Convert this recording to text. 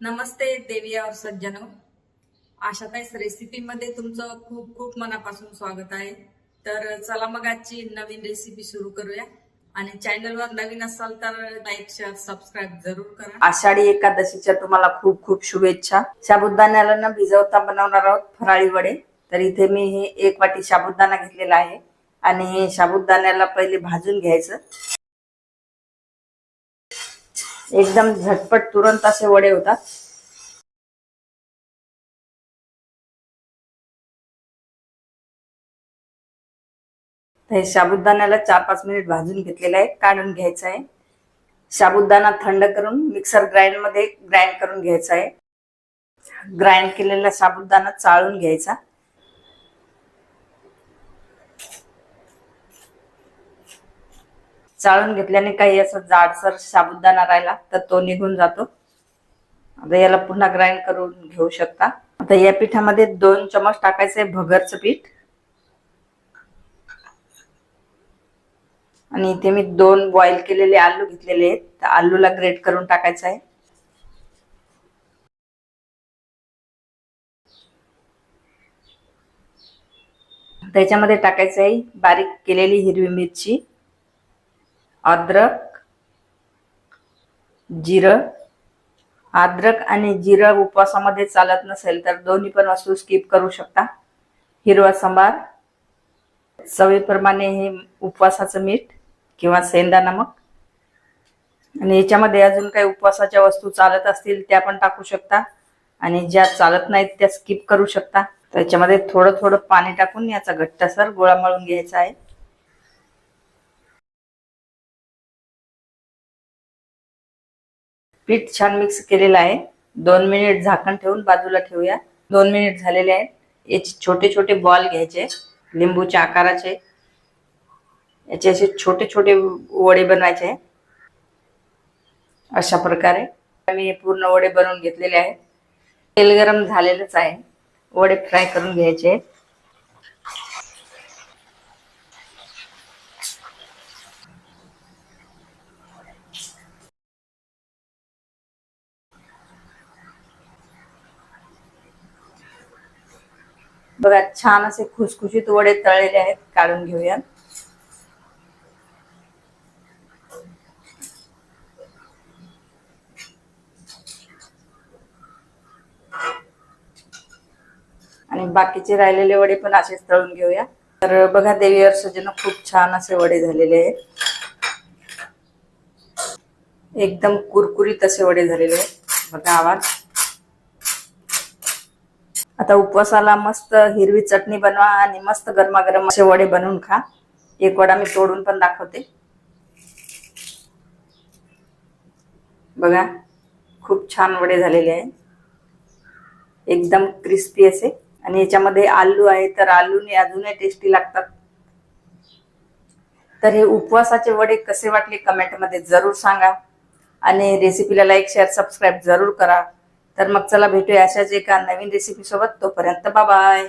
नमस्ते देवी और सज्जनो। आशाताईस रेसिपी मध्ये तुमचं खूप खूप मनापासून स्वागत आहे. तर चला मग आजची नवीन रेसिपी सुरू करूया. आणि चॅनलवर नवीन असाल तर लाईक शेअर सबस्क्राईब जरूर करा. आषाढी एकादशीच्या तुम्हाला खूप खूप शुभेच्छा. साबुदाण्याला ना भिजवता बनवणार आहोत फराळी वडे. तर इथे मी हे एक वाटी साबुदाणा घेतलेला आहे. आणि हे साबुदाण्याला पहिले भाजून घ्यायचं. एकदम झटपट तुरंत असे वडे होतात. हे साबुदाण्याला चार पाच मिनिट भाजून घेतलेलं आहे काढून घ्यायचं आहे. साबुदाणा थंड करून मिक्सर ग्राइंडमध्ये ग्राइंड करून घ्यायचा आहे. ग्राइंड केलेला साबुदाणा चाळून घ्यायचा. चाळून घेतल्याने काही असं जाडसर साबुदाणा राहिला तर तो निघून जातो. आता याला पुन्हा ग्राइंड करून घेऊ शकता. आता या पिठामध्ये दोन चमच टाकायचे भगरचं पीठ. आणि इथे मी दोन बॉईल केलेले आलू घेतलेले आहेत. तर आलूला ग्रेट करून टाकायचं आहे. त्याच्यामध्ये टाकायचं आहे बारीक केलेली हिरवी मिरची. अद्रक जिरं. अद्रक आणि जिरं उपवासामध्ये चालत नसेल तर दोन्ही पण वस्तू स्किप करू शकता. हिरवा सांबार चवीप्रमाणे हे उपवासाचं मीठ किंवा सेंदा नमक. आणि याच्यामध्ये अजून काही उपवासाच्या वस्तू चालत असतील त्या पण टाकू शकता. आणि ज्या चालत नाहीत त्या स्किप करू शकता. त्याच्यामध्ये थोडं थोडं पाणी टाकून याचा घट्टसर गोळा मळून घ्यायचा आहे. पीठ छान मिक्स केलेलं आहे. दोन मिनिट झाकण ठेवून बाजूला ठेवूया. दोन मिनिट झालेले आहेत. याचे छोटे छोटे बॉल घ्यायचे लिंबूच्या आकाराचे. याचे असे छोटे छोटे वडे बनवायचे. अशा प्रकारे मी हे पूर्ण वडे बनवून घेतलेले आहेत. तेल गरम झालेलंच आहे. वडे फ्राय करून घ्यायचे. बघा छान असे खुसखुशीत वडे तळलेले आहेत काढून घेऊया आणि बाकीचे राहिलेले वडे पण असेच तळून घेऊया. तर बघा देवीवर सजन खूप छान असे वडे झालेले आहेत. एकदम कुरकुरीत असे वडे झालेले आहेत. बघा आवाज. आता उपवासाला मस्त हिरवी चटणी बनवा आणि मस्त गरमागरम असे वडे बनवून खा. एक वडा मी तोडून पण दाखवते. बघा खूप छान वडे झालेले आहे एकदम क्रिस्पी असे. आणि याच्यामध्ये आलू आहे तर आलूने अजूनही टेस्टी लागतात. तर हे उपवासाचे वडे कसे वाटले कमेंटमध्ये जरूर सांगा. आणि रेसिपीला लाईक शेअर सबस्क्राईब जरूर करा. तर मग चला भेटूया अशाच एका नवीन रेसिपी सोबत. तोपर्यंत बाय